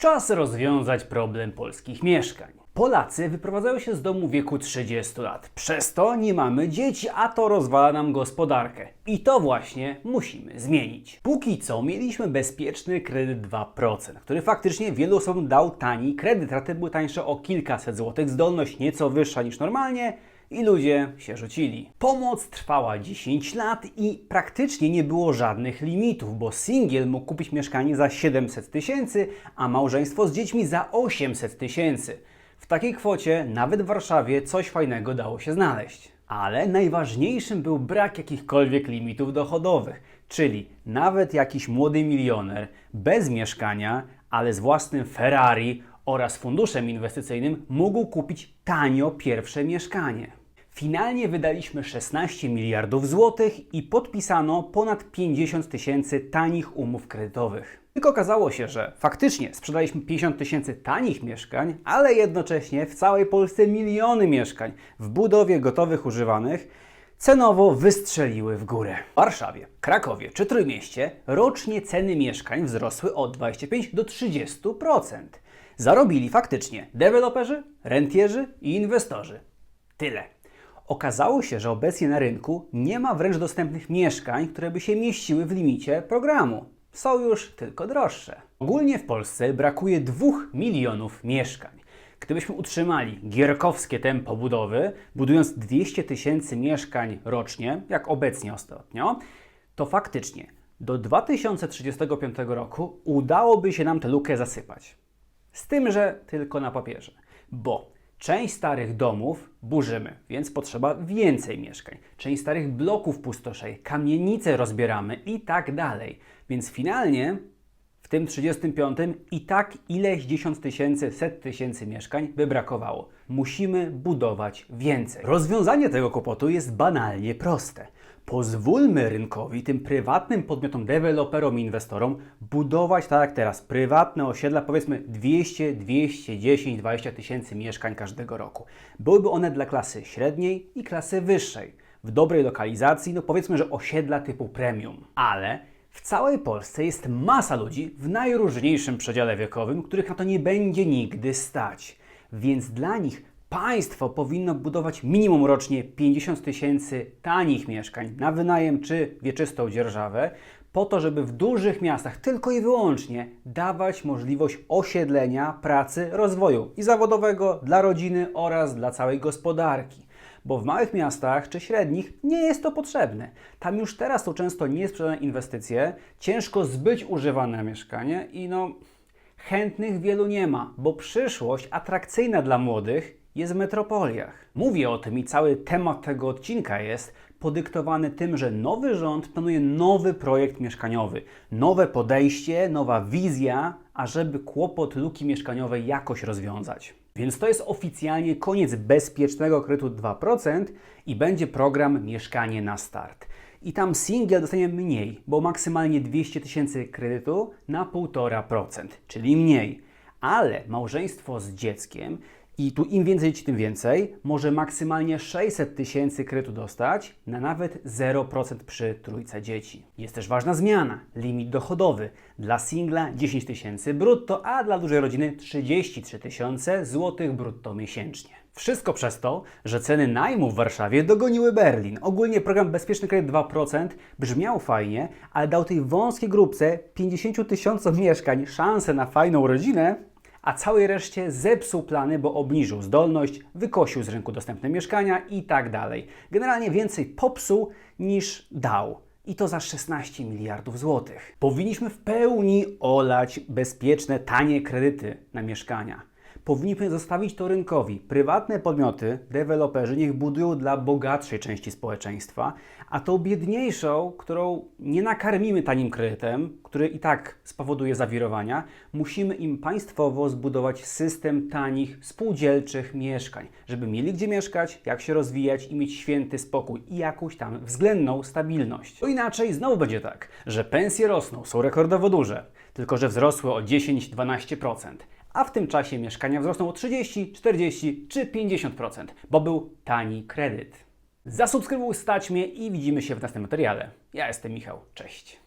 Czas rozwiązać problem polskich mieszkań. Polacy wyprowadzają się z domu w wieku 30 lat. Przez to nie mamy dzieci, a to rozwala nam gospodarkę. I to właśnie musimy zmienić. Póki co mieliśmy bezpieczny kredyt 2%, który faktycznie wielu osobom dał tani kredyt. Raty były tańsze o kilkaset złotych, zdolność nieco wyższa niż normalnie, i ludzie się rzucili. Pomoc trwała 10 lat i praktycznie nie było żadnych limitów, bo singiel mógł kupić mieszkanie za 700 tysięcy, a małżeństwo z dziećmi za 800 tysięcy. W takiej kwocie nawet w Warszawie coś fajnego dało się znaleźć. Ale najważniejszym był brak jakichkolwiek limitów dochodowych, czyli nawet jakiś młody milioner bez mieszkania, ale z własnym Ferrari oraz funduszem inwestycyjnym mógł kupić tanio pierwsze mieszkanie. Finalnie wydaliśmy 16 miliardów złotych i podpisano ponad 50 tysięcy tanich umów kredytowych. Tylko okazało się, że faktycznie sprzedaliśmy 50 tysięcy tanich mieszkań, ale jednocześnie w całej Polsce miliony mieszkań w budowie gotowych używanych cenowo wystrzeliły w górę. W Warszawie, Krakowie czy Trójmieście rocznie ceny mieszkań wzrosły o 25 do 30%. Zarobili faktycznie deweloperzy, rentierzy i inwestorzy. Tyle. Okazało się, że obecnie na rynku nie ma wręcz dostępnych mieszkań, które by się mieściły w limicie programu. Są już tylko droższe. Ogólnie w Polsce brakuje 2 milionów mieszkań. Gdybyśmy utrzymali gierkowskie tempo budowy, budując 200 tysięcy mieszkań rocznie, jak obecnie ostatnio, to faktycznie do 2035 roku udałoby się nam tę lukę zasypać. Z tym, że tylko na papierze. Bo część starych domów burzymy, więc potrzeba więcej mieszkań. Część starych bloków pustoszeje, kamienice rozbieramy i tak dalej. Więc finalnie w tym 35 i tak ileś dziesiąt tysięcy, set tysięcy mieszkań by brakowało. Musimy budować więcej. Rozwiązanie tego kłopotu jest banalnie proste. Pozwólmy rynkowi, tym prywatnym podmiotom, deweloperom i inwestorom budować tak jak teraz prywatne osiedla, powiedzmy 200, 210, 20 tysięcy mieszkań każdego roku. Byłyby one dla klasy średniej i klasy wyższej. W dobrej lokalizacji, no powiedzmy, że osiedla typu premium. Ale w całej Polsce jest masa ludzi w najróżniejszym przedziale wiekowym, których na to nie będzie nigdy stać. Więc dla nich państwo powinno budować minimum rocznie 50 tysięcy tanich mieszkań na wynajem czy wieczystą dzierżawę, po to, żeby w dużych miastach tylko i wyłącznie dawać możliwość osiedlenia, pracy, rozwoju i zawodowego dla rodziny oraz dla całej gospodarki bo w małych miastach czy średnich nie jest to potrzebne. Tam już teraz są często niesprzedane inwestycje, ciężko zbyć używane mieszkanie i no chętnych wielu nie ma, bo przyszłość atrakcyjna dla młodych jest w metropoliach. Mówię o tym i cały temat tego odcinka jest podyktowany tym, że nowy rząd planuje nowy projekt mieszkaniowy, nowe podejście, nowa wizja, ażeby kłopot luki mieszkaniowej jakoś rozwiązać. Więc to jest oficjalnie koniec bezpiecznego kredytu 2% i będzie program Mieszkanie na start. I tam singiel dostanie mniej, bo maksymalnie 200 tysięcy kredytu na 1,5%, czyli mniej. Ale małżeństwo z dzieckiem i tu im więcej dzieci, tym więcej, może maksymalnie 600 tysięcy kredytu dostać na nawet 0% przy trójce dzieci. Jest też ważna zmiana. Limit dochodowy. Dla singla 10 tysięcy brutto, a dla dużej rodziny 33 tysiące złotych brutto miesięcznie. Wszystko przez to, że ceny najmu w Warszawie dogoniły Berlin. Ogólnie program Bezpieczny Kredyt 2% brzmiał fajnie, ale dał tej wąskiej grupce 50 tysiącom mieszkań szansę na fajną rodzinę, a całej reszcie zepsuł plany, bo obniżył zdolność, wykosił z rynku dostępne mieszkania i tak dalej. Generalnie więcej popsuł niż dał. I to za 16 miliardów złotych. Powinniśmy w pełni olać bezpieczne, tanie kredyty na mieszkania. Powinniśmy zostawić to rynkowi. Prywatne podmioty, deweloperzy niech budują dla bogatszej części społeczeństwa, a tą biedniejszą, którą nie nakarmimy tanim kredytem, który i tak spowoduje zawirowania, musimy im państwowo zbudować system tanich, spółdzielczych mieszkań, żeby mieli gdzie mieszkać, jak się rozwijać i mieć święty spokój i jakąś tam względną stabilność. Bo inaczej znowu będzie tak, że pensje rosną, są rekordowo duże, tylko że wzrosły o 10-12% a w tym czasie mieszkania wzrosną o 30, 40 czy 50%, bo był tani kredyt. Zasubskrybuj, stać mnie i widzimy się w następnym materiale. Ja jestem Michał, cześć.